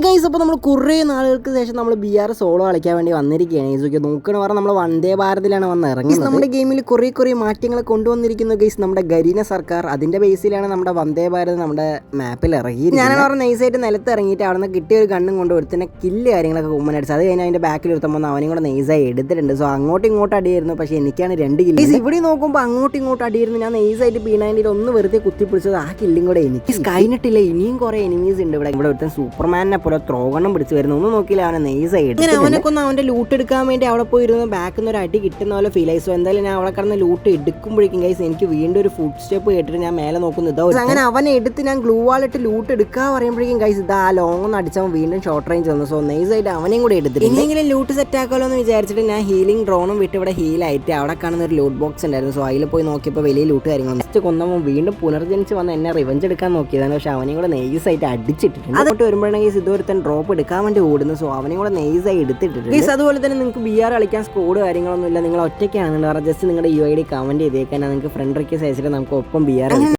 Guys അപ്പോൾ നമ്മൾ കുറേ നാളുകൾക്ക് ശേഷം നമ്മൾ ബി ആർ സോളോ കളിക്കാൻ വേണ്ടി വന്നിരിക്കുകയാണ്. ഗൈസ് നോക്കണ പറഞ്ഞാൽ നമ്മൾ വന്ദേ ഭാരതിലാണ് വന്ന് ഇറങ്ങി നമ്മുടെ ഗെയിമിൽ കുറേ കുറേ മാറ്റങ്ങൾ കൊണ്ടുവന്നിരിക്കുന്നു ഗൈസ് നമ്മുടെ ഗരീന സർക്കാർ അതിന്റെ ബേസിലാണ് നമ്മുടെ വന്ദേ ഭാരത് നമ്മുടെ മാപ്പിൽ ഇറങ്ങി ഞാനാണ് പറഞ്ഞ നൈസായിട്ട് നിലത്ത് ഇറങ്ങിയിട്ട് അവിടെ നിന്ന് കിട്ടിയ ഒരു കണ്ണും കൊണ്ട് ഒരുത്തന്നെ കില്ല് കാര്യങ്ങളൊക്കെ കുമ്മൻ അടിച്ചത് അത് കഴിഞ്ഞാൽ അതിന്റെ ബാക്കിൽ ഒരുത്തമ്പോൾ അവനും കൂടെ നൈസായി എടുത്തിട്ടുണ്ട്. സോ അങ്ങോട്ടും ഇങ്ങോട്ടും അടിയായിരുന്നു. പക്ഷേ എനിക്കാണ് രണ്ട് കില്ല് ഇവിടെ നോക്കുമ്പോൾ അങ്ങോട്ടും ഇങ്ങോട്ടും അടിയായിരുന്നു. ഞാൻ നൈസായിട്ട് പീണാന്റെ ഒന്ന് വെറുതെ കുത്തിപ്പിടിച്ചത് ആ കില്ലും കൂടെ എനിക്ക്. കഴിഞ്ഞിട്ടില്ല ഇനിയും കുറേ എനിമീസ് ഉണ്ട് ഇവിടെ. ഇവിടെ ഒരുത്തൻ സൂപ്പർമാനെ പോലെ ത്രോകണ്ണം പിടിച്ച് വരുന്നു. ഒന്നും നോക്കിയില്ല അവനെ നെയ് സൈഡ് ഇങ്ങനെ അവനൊക്കെ ഒന്ന് അവന്റെ ലൂട്ട് എടുക്കാൻ വേണ്ടി അവിടെ പോയിരുന്നു ബാക്കിൽ നിന്ന് ഒരു അടി കിട്ടുന്ന പോലെ ഫീൽ ആയി. സോ എന്തായാലും ഞാൻ അവിടെ കിടന്ന് ലൂട്ട് എടുക്കുമ്പോഴേക്കും ഗൈസ് എനിക്ക് വീണ്ടും ഒരു ഫുഡ് സ്റ്റെപ്പ് കേട്ടിട്ട് ഞാൻ മേലെ നോക്കുന്നു. ഇതോ അങ്ങനെ അവനെ എടുത്ത് ഞാൻ ഗ്ലൂ വാളിട്ട് ലൂട്ട് എടുക്കാൻ പറയുമ്പോഴേക്കും ഗൈസ് ഇതാ ആ ലോങ് ഒന്ന് അടിച്ചവൻ വീണ്ടും ഷോർട്ട് റേഞ്ച് വന്നു. സോ നൈസ് ആയിട്ട് അവനെയും കൂടെ എടുത്തിട്ട് എന്തെങ്കിലും ലൂട്ട് സെറ്റ് ആക്കാമല്ലോ എന്ന് വിചാരിച്ചിട്ട് ഞാൻ ഹീലിംഗ് ഡ്രോണും വിട്ട് ഇവിടെ ഹീൽ ആയിട്ട് അവിടെ കാണുന്ന ഒരു ലൂട്ട് ബോക്സ് ഉണ്ടായിരുന്നു. സോ അതിൽ പോയി നോക്കിയപ്പോൾ വലിയ ലൂട്ട് കാര്യങ്ങൾ നെക്സ്റ്റ് കൊന്നവൻ വീണ്ടും പുനർജനിച്ച് വന്ന് എന്നെ റിവഞ്ച് എടുക്കാൻ നോക്കിയതാണ്. പക്ഷെ അവനെയും കൂടെ നൈസ് ആയിട്ട് അടിച്ചിട്ടുണ്ട് അതോട്ട് വരുമ്പോഴാണെങ്കിൽ ഇതുവരുത്തൻ ഡ്രോപ്പ് എടുക്കാൻ വേണ്ടി ഓടുന്നു. സോ അവനെയും കൂടെ നൈസ് ആയി എടുത്തിട്ടുണ്ട് ഗൈസ് അതുപോലെ തന്നെ നിങ്ങൾക്ക് ബി ആർ കളിക്കാൻ സ്കോഡ് കാര്യങ്ങളൊന്നും ഇല്ല നിങ്ങൾ ഒറ്റയ്ക്കാണ്. പറഞ്ഞാൽ ജസ്റ്റ് നിങ്ങളുടെ യു ഐ ഡി കമന്റ് ചെയ്തേക്കാൻ നിങ്ങൾക്ക് ഫ്രണ്ട് റിക്വസ്റ്റ് അയച്ചിട്ട് നമുക്ക് ഒപ്പം ബി ആർ